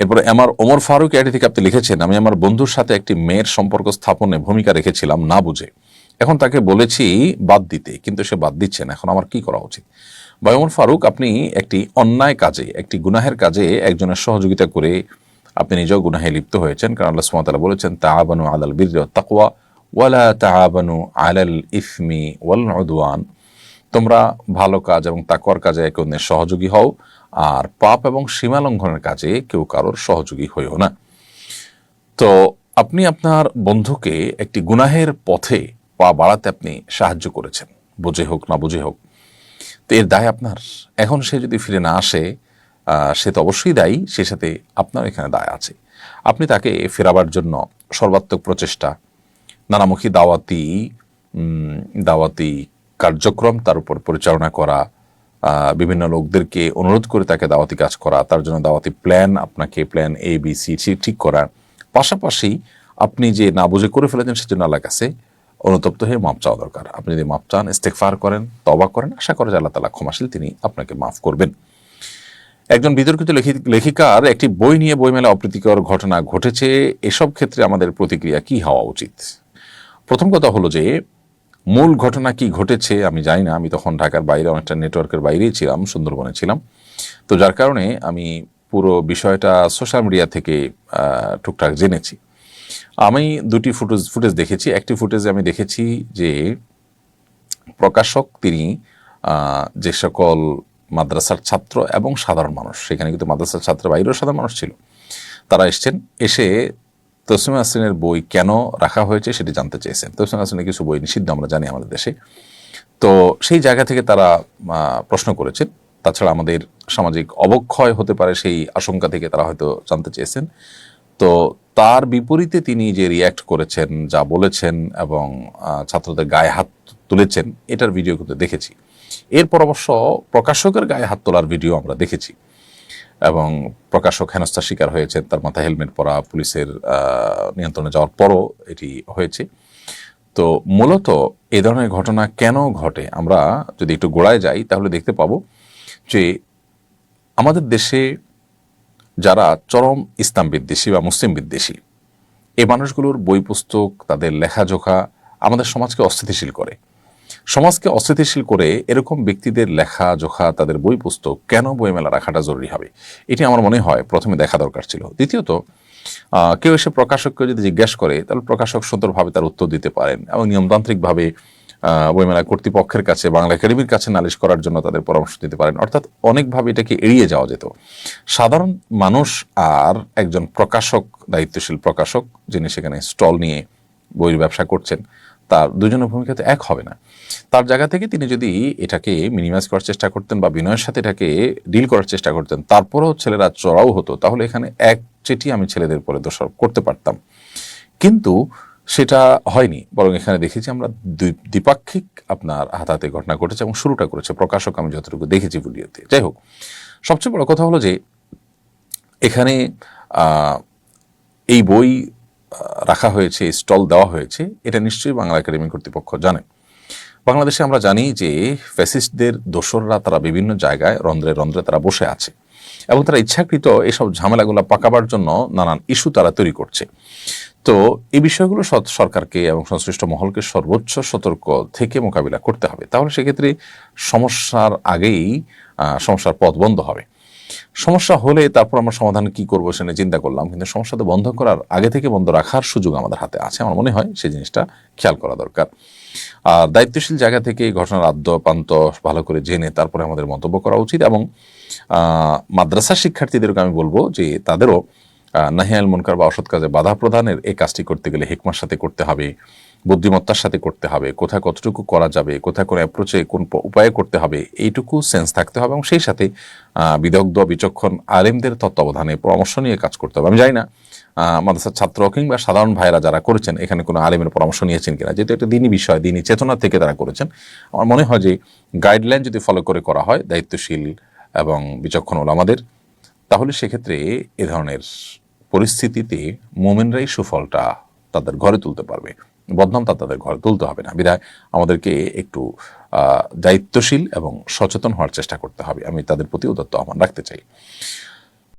এরপরে আমার ওমর ফারুক এটি থেকে আপনি লিখেছেন, আমি আমার বন্ধুর সাথে একটি মেয়ের সম্পর্ক স্থাপনে ভূমিকা রেখেছিলাম না বুঝে। এখন তাকে বলেছি বাদ দিতে, কিন্তু সে বাদ দিচ্ছে না, এখন আমার কি করা উচিত? বা ওমর ফারুক, আপনি একটি অন্যায় কাজে, একটি গুনাহের কাজে একজনের সহযোগিতা করে আপনি নিজেও গুনাহে লিপ্ত হয়েছেন, কারণ আল্লাহ সুবহানাহু বলেছেন, তাআবানু আলাল বিররি ওয়াত তাকওয়া, ওয়ালা তাআবানু আলাল ইফমি ওয়াল তোমরা ভালো কাজ এবং তাকওয়ার কাজে একে অন্যের সহযোগী হও আর পাপ এবং সীমা লঙ্ঘনের কাজে কেউ কারোর সহযোগী হইও না। তো আপনি আপনার বন্ধুকে একটি গুনাহের পথে পা বাড়াতে আপনি সাহায্য করেছেন। বুঝে হোক, না বুঝে হোক। তো এর দায় আপনার। এখন সে যদি ফিরে না আসে সে তো অবশ্যই দায়ী, সে সাথে আপনার এখানে দায় আছে। আপনি তাকে ফেরাবার জন্য সর্বাত্মক প্রচেষ্টা, নানামুখী দাওয়াতি দাওয়াতি কার্যক্রম তার উপর পরিচালনা করা বিভিন্ন লোকদেরকে অনুরোধ করে তাকে দাওয়াতি কাজ করা, তার জন্য দাওয়াতি প্ল্যান আপনাকে plan A B C C ঠিক করা। পাশাপাশি আপনি যে না বুঝে করে ফেলেছেন সেজন্য আল্লাহ কাছে অনুতপ্ত হয়ে মাপ চাওয়া দরকার। আপনি যদি মাপ চান ইস্তেকফার করেন তবা করেন, আশা করে যে আল্লাহ তালা ক্ষমাশীল তিনি আপনাকে মাফ করবেন। একজন বিতর্কিত লেখি- লেখিকার একটি বই নিয়ে বইমেলা অপ্রীতিকর ঘটনা ঘটেছে। এসব ক্ষেত্রে আমাদের প্রতিক্রিয়া কি হওয়া উচিত? প্রথম কথা হলো যে মূল ঘটনা কি ঘটেছে আমি জানি না। আমি তখন ঢাকার বাইরে অনেকটা নেটওয়ার্কের বাইরেই ছিলাম, সুন্দরবনে ছিলাম। তো যার কারণে আমি পুরো বিষয়টা সোশ্যাল মিডিয়া থেকে টুকটাক জেনেছি। আমি দুটি ফুটেজ ফুটেজ দেখেছি। একটি ফুটেজে আমি দেখেছি যে প্রকাশক তিনি যে সকল মাদ্রাসার ছাত্র এবং সাধারণ মানুষ, সেখানে কিন্তু মাদ্রাসার ছাত্র বাইরেও সাধারণ মানুষ ছিল, তারা এসছেন। এসে তসলিমা হাসিনের বই কেন রাখা হয়েছে সেটি জানতে চেয়েছেন। তসলিমা হাসিনের কিছু বই নিষিদ্ধ, আমরা জানি আমাদের দেশে। তো সেই জায়গা থেকে তারা প্রশ্ন করেছেন। তাছাড়া আমাদের সামাজিক অবক্ষয় হতে পারে সেই আশঙ্কা থেকে তারা হয়তো জানতে চেয়েছেন। তো তার বিপরীতে তিনি যে রিয়্যাক্ট করেছেন, যা বলেছেন এবং ছাত্রদের গায়ে হাত তুলেছেন, এটার ভিডিও কিন্তু দেখেছি। এরপর অবশ্য প্রকাশকের গায়ে হাত তোলার ভিডিও আমরা দেখেছি। এবং প্রকাশক হেনস্থার শিকার হয়েছেন তার মাথায় হেলমেট পরা পুলিশের নিয়ন্ত্রণে যাওয়ার পরও এটি হয়েছে। তো মূলত এ ধরনের ঘটনা কেন ঘটে? আমরা যদি একটু গোড়ায় যাই, তাহলে দেখতে পাবো যে আমাদের দেশে যারা চরম ইসলাম বিদ্বেষী বা মুসলিম বিদ্বেষী এই মানুষগুলোর বই পুস্তক, তাদের লেখাজোখা আমাদের সমাজকে অস্থিতিশীল করে। সমাজকে অস্থিতিশীল করে এরকম ব্যক্তিদের লেখা, জোখা, তাদের বই, পুস্তক কেন বইমেলা রাখাটা জরুরি হবে? এটি আমার মনে হয় প্রথমে দেখা দরকার ছিল। দ্বিতীয়ত কেউ এসে প্রকাশককে যদি জিজ্ঞেস করে, তাহলে প্রকাশক সুন্দরভাবে তার উত্তর দিতে পারেন এবং নিয়মতান্ত্রিকভাবে বইমেলা কর্তৃপক্ষের কাছে, বাংলা একাডেমির কাছে নালিশ করার জন্য তাদের পরামর্শ দিতে পারেন। অর্থাৎ অনেকভাবে এটাকে এড়িয়ে যাওয়া যেত। সাধারণ মানুষ আর একজন প্রকাশক, দায়িত্বশীল প্রকাশক, যিনি সেখানে স্টল নিয়ে বইয়ের ব্যবসা করছেন তার দুজনের ভূমিকা তো এক হবে না। তার জায়গা থেকে তিনি যদি এটাকে মিনিমাইজ করার চেষ্টা করতেন বা বিনয়ের সাথে এটাকে ডিল করার চেষ্টা করতেন, তারপরেও ছেলেরা চড়াও হতো, তাহলে এখানে এক চেটি আমি ছেলেদের পরে দোষারোপ করতে পারতাম। কিন্তু সেটা হয়নি, বরং এখানে দেখেছি আমরা দ্বিপাক্ষিক আপনার হাতাহাতি ঘটনা ঘটেছে এবং শুরুটা করেছে। প্রকাশক আমি যতটুকু দেখেছি ভিডিওতে। যাই হোক, সবচেয়ে বড় কথা হলো যে এখানে এই বই রাখা হয়েছে স্টল দেওয়া হয়েছে, এটা নিশ্চয়ই বাংলা একাডেমি কর্তৃপক্ষ জানে। বাংলাদেশে আমরা জানি যে ফ্যাসিস্টদের দোসররা তারা বিভিন্ন জায়গায় রন্ধ্রে রন্ধ্রে তারা বসে আছে এবং তারা ইচ্ছাকৃত এসব ঝামেলাগুলো পাকাবার জন্য নানান ইস্যু তারা তৈরি করছে। তো এই বিষয়গুলো সরকারকে এবং সংশ্লিষ্ট মহলকে সর্বোচ্চ সতর্ক থেকে মোকাবিলা করতে হবে। তাহলে সেক্ষেত্রে সমস্যার আগেই সমস্যার পথ বন্ধ হবে। সমস্যা হলে তারপর আমরা সমাধান কি করব সেটা চিন্তা করলাম। কিন্তু সমস্যাটা বন্ধ করার, আগে থেকে বন্ধ রাখার সুযোগ আমাদের হাতে আছে। আমার মনে হয় সেই জিনিসটা খেয়াল করা দরকার। আর দায়িত্বশীল জায়গা থেকে ঘটনার আদ্য প্রান্ত ভালো করে জেনে তারপরে আমাদের মন্তব্য করা উচিত এবং মাদ্রাসা শিক্ষার্থীদেরকে আমি বলব যে তাদেরও নাহিয়াল মুনকার বা অসৎ কাজে বাধা প্রদানের এই কাজটি করতে গেলে হেকমার সাথে করতে হবে। বুদ্ধিমত্তার সাথে করতে হবে, কোথায় কতটুকু করা যাবে, কোথায় কোন অ্যাপ্রোচে কোন উপায়ে করতে হবে, এইটুকু সেন্স থাকতে হবে এবং সেই সাথে বিদগ্ধ, বিচক্ষণ আলেমদের তত্ত্বাবধানে পরামর্শ নিয়ে কাজ করতে হবে। আমি জানি না মাদ্রাসার ছাত্র কিংবা সাধারণ ভাইরা যারা করেছেন, এখানে কোনো আলেমের পরামর্শ নিয়েছেন কিনা? যেহেতু একটা দিনই বিষয়, দিনই চেতনা থেকে তারা করেছেন, আমার মনে হয় যে গাইডলাইন যদি ফলো করে করা হয়, দায়িত্বশীল এবং বিচক্ষণ ওলামাদের, তাহলে সেক্ষেত্রে এ ধরনের পরিস্থিতিতে মোমেনরাই সুফলটা তাদের ঘরে তুলতে পারবে। বদনামটা তাদের ঘরে তুলতে হবে না। বিধায় আমাদেরকে একটু দায়িত্বশীল এবং সচেতন হওয়ার চেষ্টা করতে হবে। আমি তাদের প্রতি উদত্ত আহ্বান রাখতে চাই।